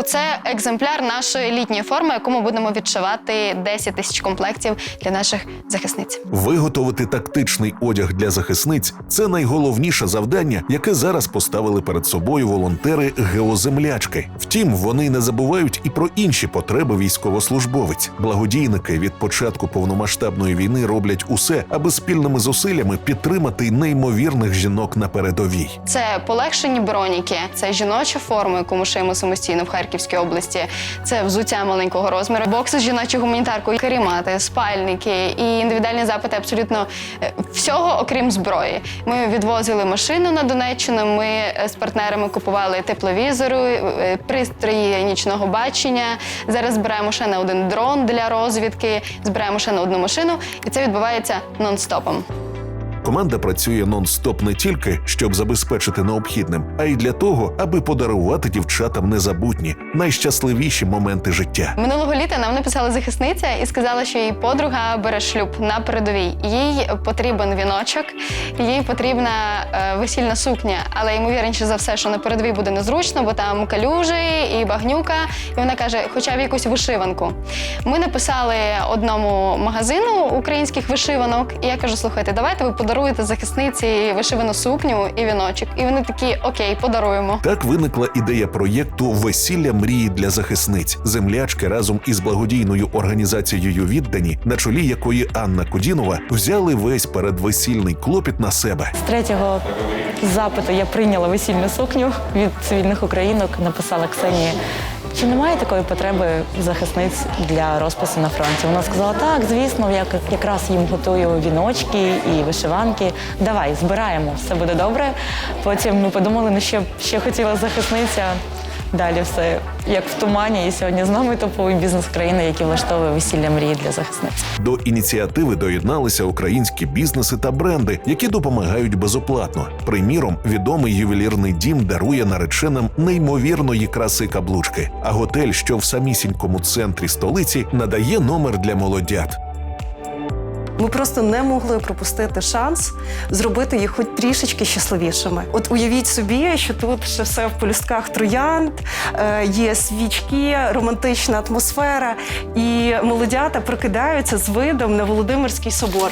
Оце екземпляр нашої літньої форми, яку ми будемо відшивати 10 тисяч комплектів для наших захисниць. Виготовити тактичний одяг для захисниць це найголовніше завдання, яке зараз поставили перед собою волонтери геоземлячки. Втім, вони не забувають і про інші потреби військовослужбовець. Благодійники від початку повномасштабної війни роблять усе, аби спільними зусиллями підтримати неймовірних жінок на передовій. Це полегшені броніки, це жіноча форма, яку ми шиємо самостійно в Харківській області. Це взуття маленького розміру, бокси з жіночою гуманітаркою, карімати, спальники і індивідуальні запити абсолютно е, всього, окрім зброї. Ми відвозили машину на Донеччину. Ми е, з партнерами купували тепловізори, е, пристрої нічного бачення. Зараз збираємо ще на один дрон для розвідки, збираємо ще на одну машину, і це відбувається нон-стопом. Команда працює нон-стоп не тільки щоб забезпечити необхідним, а й для того, аби подарувати дівчатам незабутні, найщасливіші моменти життя. Минулого літа нам написала захисниця і сказала, що її подруга бере шлюб на передовій. Їй потрібен віночок, їй потрібна е, весільна сукня, але ймовірніше за все, що на передовій буде незручно, бо там калюжі і багнюка. І вона каже, хоча б якусь вишиванку. Ми написали одному магазину українських вишиванок, і я кажу: слухайте, давайте ви подаруєте захисниці вишивану сукню і віночок. І вони такі, окей, подаруємо. Так виникла ідея проєкту Весілля мрії для захисниць. Землячки разом із благодійною організацією віддані, на чолі якої Анна Кудінова взяли весь передвесільний клопіт на себе. З третього запиту я прийняла весільну сукню від цивільних українок, написала Ксенії. Чи немає такої потреби захисниць для розпису на фронті? Вона сказала, так, звісно, я як- якраз їм готую віночки і вишиванки. Давай, збираємо, все буде добре. Потім ми подумали, ну ще, ще хотіла захисниця. Далі все як в тумані. І сьогодні з нами топовий бізнес країни, який влаштовує весілля мрії для захисниць. До ініціативи доєдналися українські бізнеси та бренди, які допомагають безоплатно. Приміром, відомий ювелірний дім дарує нареченим неймовірної краси каблучки. А готель, що в самісінькому центрі столиці, надає номер для молодят. Ми просто не могли пропустити шанс зробити їх хоч трішечки щасливішими. От уявіть собі, що тут ще все в полюстках троянд, е, є свічки, романтична атмосфера, і молодята прокидаються з видом на Володимирський собор.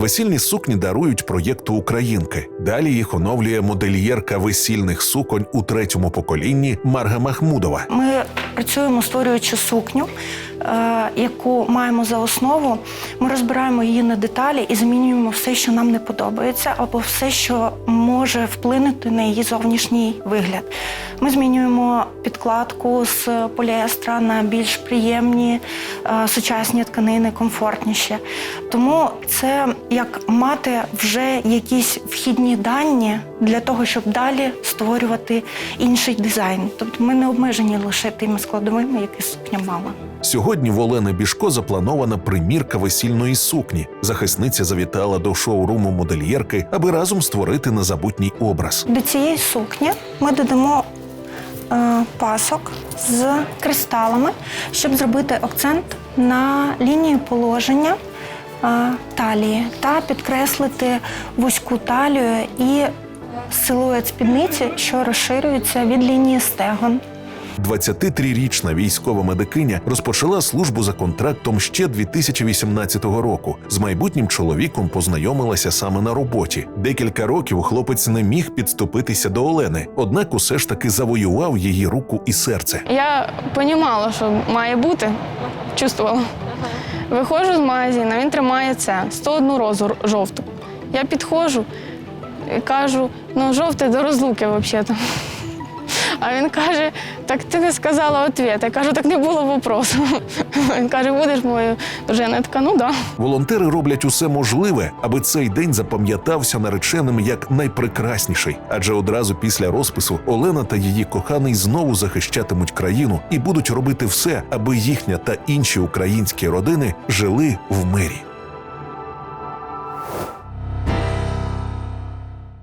Весільні сукні дарують проєкту Українки. Далі їх оновлює модельєрка весільних суконь у третьому поколінні Марга Махмудова. Ми працюємо створюючи сукню, е, яку маємо за основу. Ми розбираємо її на деталі і змінюємо все, що нам не подобається, або все, що може вплинути на її зовнішній вигляд. Ми змінюємо підкладку з поліестра на більш приємні е, сучасні тканини, комфортніші. Тому це як мати вже якісь вхідні дані для того, щоб далі створювати інший дизайн. Тобто ми не обмежені лише тими складовими, які сукня мала. Сьогодні в Олени Бішко запланована примірка весільної сукні. Захисниця завітала до шоуруму модельєрки, аби разом створити незабутній образ. До цієї сукні ми додамо е, пасок з кристалами, щоб зробити акцент на лінію положення е, талії та підкреслити вузьку талію і силует спідниці, що розширюється від лінії стегон. 23-річна військова медикиня розпочала службу за контрактом ще 2018 року. З майбутнім чоловіком познайомилася саме на роботі. Декілька років хлопець не міг підступитися до Олени, однак усе ж таки завоював її руку і серце. Я розуміла, що має бути, чувствувала. Виходжу з магазину, він тримає це 101 розу жовту. Я підходжу і кажу, ну жовте до розлуки взагалі. А він каже, так ти не сказала відповідь. Я кажу, так не було вопросу. Він каже, будеш моєю дружиною. Я така, ну да. Волонтери роблять усе можливе, аби цей день запам'ятався нареченим як найпрекрасніший. Адже одразу після розпису Олена та її коханий знову захищатимуть країну і будуть робити все, аби їхня та інші українські родини жили в мирі.